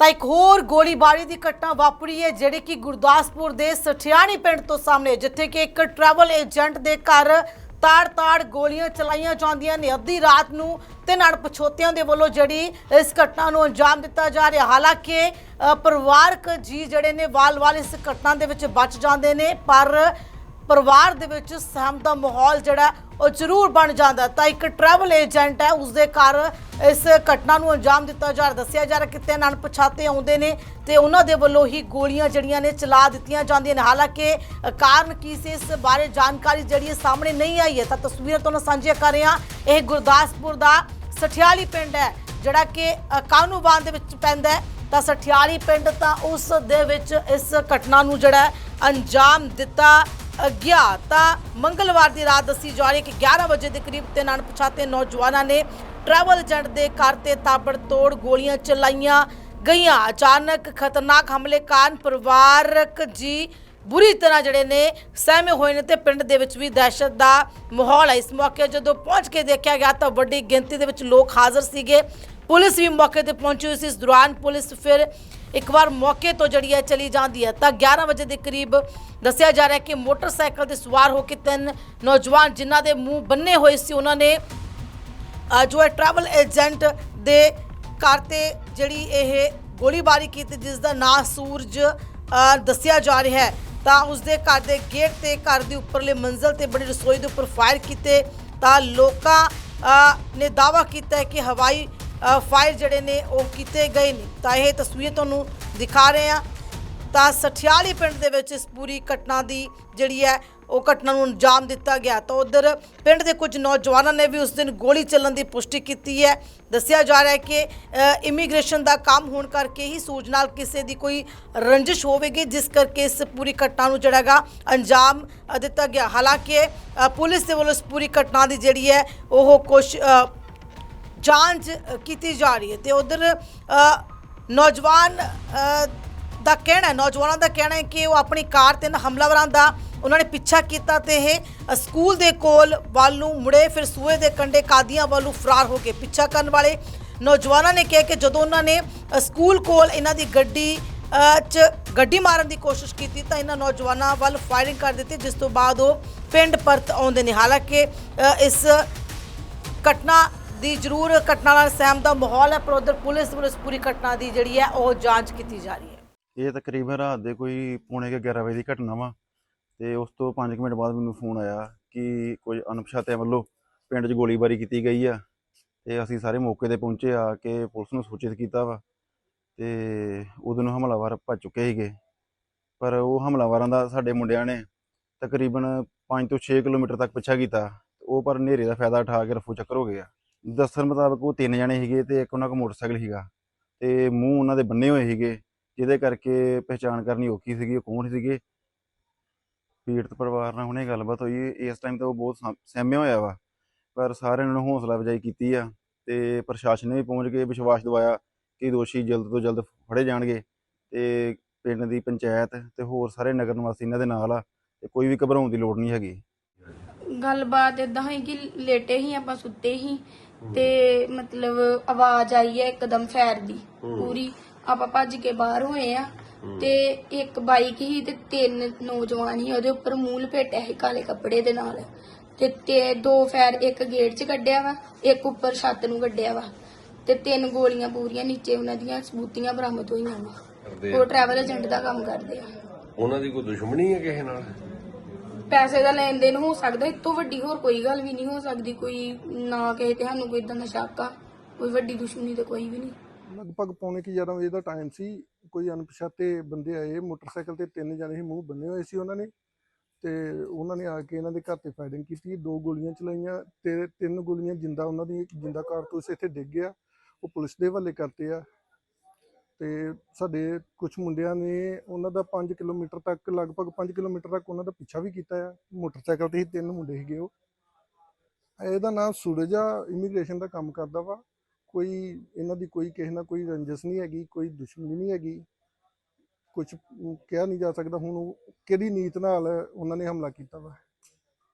ਤਾਂ ਇੱਕ ਹੋਰ ਗੋਲੀਬਾਰੀ ਦੀ ਘਟਨਾ ਵਾਪਰੀ ਹੈ, ਜਿਹੜੀ ਕਿ ਗੁਰਦਾਸਪੁਰ ਦੇ ਸਠਿਆਣੀ ਪਿੰਡ ਤੋਂ ਸਾਹਮਣੇ ਜਿੱਥੇ ਕਿ ਇੱਕ ਟਰੈਵਲ ਏਜੰਟ ਦੇ ਘਰ ਤਾੜ-ਤਾੜ ਗੋਲੀਆਂ ਚਲਾਈਆਂ ਜਾਂਦੀਆਂ ਨੇ। ਅੱਧੀ ਰਾਤ ਨੂੰ ਤਿੰਨ ਅਣਪਛੋਤਿਆਂ ਦੇ ਵੱਲੋਂ ਜਿਹੜੀ ਇਸ ਘਟਨਾ ਨੂੰ ਅੰਜਾਮ ਦਿੱਤਾ ਜਾ ਰਿਹਾ ਹਾਲਾਂਕਿ ਪਰਿਵਾਰਕ ਜੀ ਜਿਹੜੇ ਨੇ, ਵਾਲ-ਵਾਲ ਇਸ ਘਟਨਾ ਦੇ ਵਿੱਚ ਬਚ ਜਾਂਦੇ ਨੇ, ਪਰ ਪਰਿਵਾਰ ਦੇ ਵਿੱਚ ਸਹਿਮ ਦਾ ਮਾਹੌਲ ਜਿਹੜਾ ਉਹ ਜ਼ਰੂਰ ਬਣ ਜਾਂਦਾ ਤਾਂ ਇੱਕ ਟਰੈਵਲ ਏਜੰਟ ਹੈ ਉਸ ਦੇ ਘਰ ਇਸ ਘਟਨਾ ਨੂੰ ਅੰਜਾਮ ਦਿੱਤਾ ਜਾ ਰਿਹਾ ਦੱਸਿਆ ਜਾ ਰਿਹਾ ਕਿ ਤਿੰਨ ਅਣਪਛਾਤੇ ਆਉਂਦੇ ਨੇ ਤੇ ਉਹਨਾਂ ਦੇ ਵੱਲੋਂ ਹੀ ਗੋਲੀਆਂ ਜਿਹੜੀਆਂ ਨੇ ਚਲਾ ਦਿੱਤੀਆਂ ਜਾਂਦੀਆਂ ਨੇ। ਹਾਲਾਂਕਿ ਕਾਰਨ ਕੀ ਸੀ ਇਸ ਬਾਰੇ ਜਾਣਕਾਰੀ ਜਿਹੜੀ ਹੈ ਸਾਹਮਣੇ ਨਹੀਂ ਆਈ ਹੈ। ਤਾਂ ਤਸਵੀਰਾਂ ਤੁਹਾਨੂੰ ਸਾਂਝੀਆਂ ਕਰ ਰਹੇ ਹਾਂ। ਇਹ ਗੁਰਦਾਸਪੁਰ ਦਾ ਸਠਿਆਲੀ ਪਿੰਡ ਹੈ ਜਿਹੜਾ ਕਿ ਅ, ਕਾਹਨੂੰਵਾਨ ਦੇ ਵਿੱਚ ਪੈਂਦਾ ਹੈ। ਤਾਂ ਸਠਿਆਲੀ ਪਿੰਡ ਤਾਂ ਉਸ ਦੇ ਵਿੱਚ ਇਸ ਘਟਨਾ ਨੂੰ ਜਿਹੜਾ ਅੰਜਾਮ ਦਿੱਤਾ ਗਿਆ ਤਾਂ ਮੰਗਲਵਾਰ ਦੀ ਰਾਤ ਦੱਸੀ ਜਾ ਰਹੀ ਹੈ ਕਿ 11 ਵਜੇ ਦੇ ਕਰੀਬ ਤਿੰਨ ਅਣਪਛਾਤੇ ਨੌਜਵਾਨਾਂ ਨੇ ਟਰੈਵਲ ਏਜੰਟ ਦੇ ਘਰ ਤੇ ਤਾਬੜਤੋੜ ਗੋਲੀਆਂ ਚਲਾਈਆਂ ਗਈਆਂ। ਅਚਾਨਕ ਖਤਰਨਾਕ ਹਮਲੇ ਕਾਰਨ ਪਰਿਵਾਰਕ ਜੀ ਬੁਰੀ ਤਰ੍ਹਾਂ ਜਿਹੜੇ ਨੇ ਸਹਿਮੇ ਹੋਏ ਨੇ ਤੇ ਪਿੰਡ ਦੇ ਵਿੱਚ ਵੀ ਦਹਿਸ਼ਤ ਦਾ ਮਾਹੌਲ ਹੈ। ਇਸ ਮੌਕੇ ਜਦੋਂ ਪਹੁੰਚ ਕੇ ਦੇਖਿਆ ਗਿਆ ਤਾਂ ਵੱਡੀ ਗਿਣਤੀ ਦੇ ਵਿੱਚ ਲੋਕ ਹਾਜ਼ਰ ਸੀਗੇ। ਪੁਲਿਸ ਵੀ ਮੌਕੇ ਤੇ ਪਹੁੰਚੀ ਹੋਈ ਸੀ। ਇਸ ਦੌਰਾਨ ਪੁਲਿਸ ਫਿਰ ਇੱਕ ਵਾਰ ਮੌਕੇ ਤੋਂ ਜਿਹੜੀ ਹੈ ਚਲੀ ਜਾਂਦੀ ਹੈ, ਤਾਂ 11 ਵਜੇ ਦੇ ਕਰੀਬ ਦੱਸਿਆ ਜਾ ਰਿਹਾ ਕਿ ਮੋਟਰਸਾਈਕਲ ਤੇ ਸਵਾਰ ਹੋ ਕੇ ਤਿੰਨ ਨੌਜਵਾਨ ਜਿਨ੍ਹਾਂ ਦੇ ਮੂੰਹ ਬੰਨੇ ਹੋਏ ਸੀ, ਉਹਨਾਂ ਨੇ ਜੋ ਹੈ ਟਰੈਵਲ ਏਜੰਟ ਦੇ ਘਰ ਤੇ ਜਿਹੜੀ ਇਹ ਗੋਲੀਬਾਰੀ ਕੀਤੀ, ਜਿਸ ਦਾ ਨਾਂ ਸੂਰਜ ਦੱਸਿਆ ਜਾ ਰਿਹਾ ਹੈ। ਤਾਂ ਉਸ ਦੇ ਘਰ ਦੇ ਗੇਟ ਤੇ, ਘਰ ਦੇ ਉੱਪਰਲੇ ਮੰਜ਼ਲ ਤੇ ਬੜੀ ਰਸੋਈ ਦੇ ਉੱਪਰ ਫਾਇਰ ਕੀਤੇ, ਤਾਂ ਲੋਕਾਂ ਨੇ ਦਾਵਾ ਕੀਤਾ ਹੈ ਕਿ ਹਵਾਈ ਫਾਇਰ ਜਿਹੜੇ ਨੇ ਉਹ ਕੀਤੇ ਗਏ ਨੇ। ਤਾਂ ਇਹ ਤਸਵੀਰ ਤੁਹਾਨੂੰ ਦਿਖਾ ਰਹੇ ਹਾਂ। ਤਾਂ ਸਠਿਆਲੀ ਪਿੰਡ ਦੇ ਵਿੱਚ ਇਸ ਪੂਰੀ ਘਟਨਾ ਦੀ ਜਿਹੜੀ ਹੈ, ਉਹ ਘਟਨਾ ਨੂੰ ਅੰਜਾਮ ਦਿੱਤਾ ਗਿਆ। ਤਾਂ ਉਧਰ ਪਿੰਡ ਦੇ ਕੁਝ ਨੌਜਵਾਨਾਂ ਨੇ ਵੀ ਉਸ ਦਿਨ ਗੋਲੀ ਚੱਲਣ ਦੀ ਪੁਸ਼ਟੀ ਕੀਤੀ ਹੈ। ਦੱਸਿਆ ਜਾ ਰਿਹਾ ਹੈ ਕਿ ਇਮੀਗ੍ਰੇਸ਼ਨ ਦਾ ਕੰਮ ਹੋਣ ਕਰਕੇ ਹੀ ਸੂਝ ਨਾਲ ਕਿਸੇ ਦੀ ਕੋਈ ਰੰਜਿਸ਼ ਹੋਵੇਗੀ, ਜਿਸ ਕਰਕੇ ਇਸ ਪੂਰੀ ਘਟਨਾ ਨੂੰ ਜਿਹੜਾਗਾ ਅੰਜਾਮ ਦਿੱਤਾ ਗਿਆ। ਹਾਲਾਂਕਿ ਪੁਲਿਸ ਦੇ ਵੱਲੋਂ ਇਸ ਪੂਰੀ ਘਟਨਾ ਦੀ ਜਿਹੜੀ ਹੈ, ਉਹ ਕੁਛ ਜਾਂਚ ਕੀਤੀ ਜਾ ਰਹੀ ਹੈ ਤੇ ਉਧਰ ਨੌਜਵਾਨ ਦਾ ਕਹਿਣਾ ਨੌਜਵਾਨਾਂ ਦਾ ਕਹਿਣਾ ਹੈ ਕਿ ਉਹ ਆਪਣੀ ਕਾਰ ਤੇ ਹਮਲਾਵਰਾਂ ਦਾ ਉਹਨਾਂ ਨੇ ਪਿੱਛਾ ਕੀਤਾ ਤੇ ਇਹ ਸਕੂਲ ਦੇ ਕੋਲ ਵੱਲ ਨੂੰ ਮੁੜੇ, ਫਿਰ ਸੂਏ ਦੇ ਕੰਡੇ ਕਾਦੀਆਂ ਵੱਲ ਨੂੰ ਫਰਾਰ ਹੋ ਕੇ ਪਿੱਛਾ ਕਰਨ ਵਾਲੇ ਨੌਜਵਾਨਾਂ ਨੇ ਕਿਹਾ ਕਿ ਜਦੋਂ ਉਹਨਾਂ ਨੇ ਸਕੂਲ ਕੋਲ ਇਹਨਾਂ ਦੀ ਗੱਡੀ 'ਚ ਗੱਡੀ ਮਾਰਨ ਦੀ ਕੋਸ਼ਿਸ਼ ਕੀਤੀ ਤਾਂ ਇਹਨਾਂ ਨੌਜਵਾਨਾਂ ਵੱਲ ਫਾਇਰਿੰਗ ਕਰ ਦਿੱਤੀ, ਜਿਸ ਤੋਂ ਬਾਅਦ ਉਹ ਪਿੰਡ ਪਰਤ ਆਉਂਦੇ ਨੇ। ਹਾਲਾਂਕਿ ਇਸ ਘਟਨਾ ਦੀ ਜ਼ਰੂਰ ਘਟਨਾ ਨਾਲ ਸਹਿਮ ਦਾ ਮਾਹੌਲ ਹੈ ਪਰ ਉਧਰ ਪੁਲਿਸ ਵੱਲੋਂ ਇਸ ਪੂਰੀ ਘਟਨਾ ਦੀ ਜਿਹੜੀ ਹੈ, ਉਹ ਜਾਂਚ ਕੀਤੀ ਜਾ ਰਹੀ ਹੈ। ਇਹ ਤਕਰੀਬਨ ਰਾਤ ਦੇ ਕੋਈ ਪੌਣੇ ਕੁ 11 ਵਜੇ ਦੀ ਘਟਨਾ ਵਾ। ਤੇ ਉਸ ਤੋਂ 5 ਮਿੰਟ ਬਾਅਦ ਮੈਨੂੰ ਫੋਨ ਆਇਆ ਕਿ ਕੋਈ ਅਣਪਛਾਤਿਆਂ ਵੱਲੋਂ ਪਿੰਡ 'ਚ ਗੋਲੀਬਾਰੀ ਕੀਤੀ ਗਈ ਆ। ਤੇ ਅਸੀਂ ਸਾਰੇ ਮੌਕੇ ਤੇ ਪਹੁੰਚੇ ਆ ਕੇ ਪੁਲਿਸ ਨੂੰ ਸੂਚਿਤ ਕੀਤਾ ਵਾ। ਤੇ ਉਦੋਂ ਨੂੰ ਹਮਲਾਵਰ ਭੱਜ ਚੁੱਕੇ ਸੀਗੇ। ਪਰ ਉਹ ਹਮਲਾਵਰਾਂ ਦਾ ਸਾਡੇ ਮੁੰਡਿਆਂ ਨੇ ਤਕਰੀਬਨ 5 ਤੋਂ 6 ਕਿਲੋਮੀਟਰ ਤੱਕ ਪਿੱਛਾ ਕੀਤਾ। ਉਹ ਪਰ ਹਨੇਰੇ ਦਾ ਫਾਇਦਾ ਉਠਾ ਕੇ ਰਫੂ ਚੱਕਰ ਹੋ ਗਿਆ ਦੱਸਣ ਮੁਤਾਬਕ ਉਹ ਤਿੰਨ ਜਣੇ ਸੀਗੇ ਤੇ ਇੱਕ ਉਹਨਾਂ ਕੋਲ ਮੋਟਰਸਾਈਕਲ ਸੀਗਾ ਤੇ ਮੂੰਹ ਉਹਨਾਂ ਦੇ ਬੰਨੇ ਹੋਏ ਸੀਗੇ, ਜਿਹਦੇ ਕਰਕੇ ਪਹਿਚਾਣ ਕਰਨੀ ਔਖੀ ਸੀਗੀ, ਉਹ ਕੌਣ ਸੀਗੇ? ਪੀੜਤ ਪਰਿਵਾਰ ਨਾਲ ਹੁਣੇ ਗੱਲਬਾਤ ਹੋਈ, ਇਸ ਟਾਈਮ ਤਾਂ ਉਹ ਬਹੁਤ ਸਹਿਮਿਆ ਹੋਇਆ ਵਾ, ਪਰ ਸਾਰਿਆਂ ਨੇ ਹੌਸਲਾ ਅਫਜ਼ਾਈ ਕੀਤੀ ਆ ਤੇ ਪ੍ਰਸ਼ਾਸਨ ਨੇ ਵੀ ਪਹੁੰਚ ਕੇ ਵਿਸ਼ਵਾਸ ਦਿਵਾਇਆ ਕਿ ਦੋਸ਼ੀ ਜਲਦ ਤੋਂ ਜਲਦ ਫੜੇ ਜਾਣਗੇ ਤੇ ਪਿੰਡ ਦੀ ਪੰਚਾਇਤ ਤੇ ਹੋਰ ਸਾਰੇ ਨਗਰ ਨਿਵਾਸੀ ਇਹਨਾਂ ਦੇ ਨਾਲ ਆ ਤੇ ਕੋਈ ਵੀ ਘਬਰਾਉਣ ਦੀ ਲੋੜ ਨਹੀਂ ਹੈਗੀ। ਗੱਲਬਾਤ ਇਦਾਂ ਹੋਈ ਕਿ ਲੇਟੇ ਹੀ ਆਪਾਂ ਸੁੱਤੇ ਹੀ ਤੇ ਮਤਲਬ ਆਵਾਜ਼ ਆਈ ਹੈ ਇੱਕਦਮ ਫੈਰ ਦੀ ਪੂਰੀ। ਆਪਾਂ ਭੱਜ ਕੇ ਬਾਹਰ ਹੋਏ ਆ ਤੇ ਇੱਕ ਬਾਈਕ ਹੀ ਤੇ ਤਿੰਨ ਨੌਜਵਾਨ ਹੀ ਉਹਦੇ ਉੱਪਰ ਮੂੰਹ ਲਪੇਟਿਆ ਸੀ ਕਾਲੇ ਕੱਪੜੇ ਦੇ ਨਾਲ। ਤੇ ਤੇ ਦੋ ਫੈਰ ਇੱਕ ਗੇਟ 'ਚ ਕੱਢਿਆ ਵਾ ਇੱਕ ਉੱਪਰ ਛੱਤ ਨੂੰ ਕੱਢਿਆ ਵਾ। ਤੇ ਤਿੰਨ ਗੋਲੀਆਂ ਪੂਰੀਆਂ ਨੀਚੇ ਉਹਨਾਂ ਦੀਆਂ ਸਬੂਤੀਆਂ ਬਰਾਮਦ ਹੋਈਆਂ ਵਾ। ਉਹ ਟਰੈਵਲ ਏਜੰਟ ਦਾ ਕੰਮ ਕਰਦੇ ਆ। ਉਹਨਾਂ ਦੀ ਕੋਈ ਦੁਸ਼ਮਣੀ ਹੈ ਕਿਸੇ ਨਾਲ? ਪੈਸੇ ਦਾ ਲੈਣ ਦੇਣ ਹੋ ਸਕਦਾ ਇਸ ਤੋਂ ਵੱਡੀ ਹੋਰ ਕੋਈ ਗੱਲ ਵੀ ਨਹੀਂ ਹੋ ਸਕਦੀ, ਕੋਈ ਨਾ ਕਹੇ ਤੇ ਸਾਨੂੰ ਕੋਈ ਇਦਾਂ ਦਾ ਸ਼ੱਕ ਆ, ਕੋਈ ਵੱਡੀ ਦੁਸ਼ਮਣੀ ਤੇ ਕੋਈ ਵੀ ਨਹੀਂ। ਲਗਭਗ ਪੌਣੇ ਕੀ 11 ਵਜੇ ਦਾ ਟਾਈਮ ਸੀ, ਕੋਈ ਅਣਪਛਾਤੇ ਬੰਦੇ ਆਏ, ਮੋਟਰਸਾਈਕਲ ਤੇ ਤਿੰਨ ਜਣੇ ਸੀ ਮੂੰਹ ਬੰਨੇ ਹੋਏ ਸੀ ਉਹਨਾਂ ਨੇ, ਤੇ ਉਹਨਾਂ ਨੇ ਆ ਕੇ ਇਹਨਾਂ ਦੇ ਘਰ ਤੇ ਫਾਇਰਿੰਗ ਕੀਤੀ, ਦੋ ਗੋਲੀਆਂ ਚਲਾਈਆਂ, ਤੇ ਤਿੰਨ ਗੋਲੀਆਂ ਜਿੰਦਾ ਉਹਨਾਂ ਦੀ ਇੱਕ ਜਿੰਦਾ ਕਾਰਤੂਸ ਇੱਥੇ ਡਿੱਗ ਗਿਆ, ਉਹ ਪੁਲਿਸ ਦੇ ਹਵਾਲੇ ਕਰਤੇ ਆ ਤੇ ਸਾਡੇ ਕੁਝ ਮੁੰਡਿਆਂ ਨੇ ਉਹਨਾਂ ਦਾ 5 ਕਿਲੋਮੀਟਰ ਤੱਕ, ਲਗਭਗ 5 ਕਿਲੋਮੀਟਰ ਤੱਕ ਉਹਨਾਂ ਦਾ ਪਿੱਛਾ ਵੀ ਕੀਤਾ ਆ। ਮੋਟਰਸਾਈਕਲ ਤੇ ਹੀ ਤਿੰਨ ਮੁੰਡੇ ਸੀਗੇ ਉਹ। ਇਹਦਾ ਨਾਮ ਸੂਰਜਾ ਇਮੀਗ੍ਰੇਸ਼ਨ ਦਾ ਕੰਮ ਕਰਦਾ ਵਾ। ਕੋਈ ਇਹਨਾਂ ਦੀ ਕੋਈ ਕਿਸੇ ਨਾਲ ਕੋਈ ਰੰਜਸ ਨਹੀਂ ਹੈਗੀ, ਕੋਈ ਦੁਸ਼ਮਣੀ ਨਹੀਂ ਹੈਗੀ। ਕੁਝ ਕਿਹਾ ਨਹੀਂ ਜਾ ਸਕਦਾ, ਹੁਣ ਉਹ ਕਿਹੜੀ ਨੀਤ ਨਾਲ ਉਹਨਾਂ ਨੇ ਹਮਲਾ ਕੀਤਾ ਵਾ।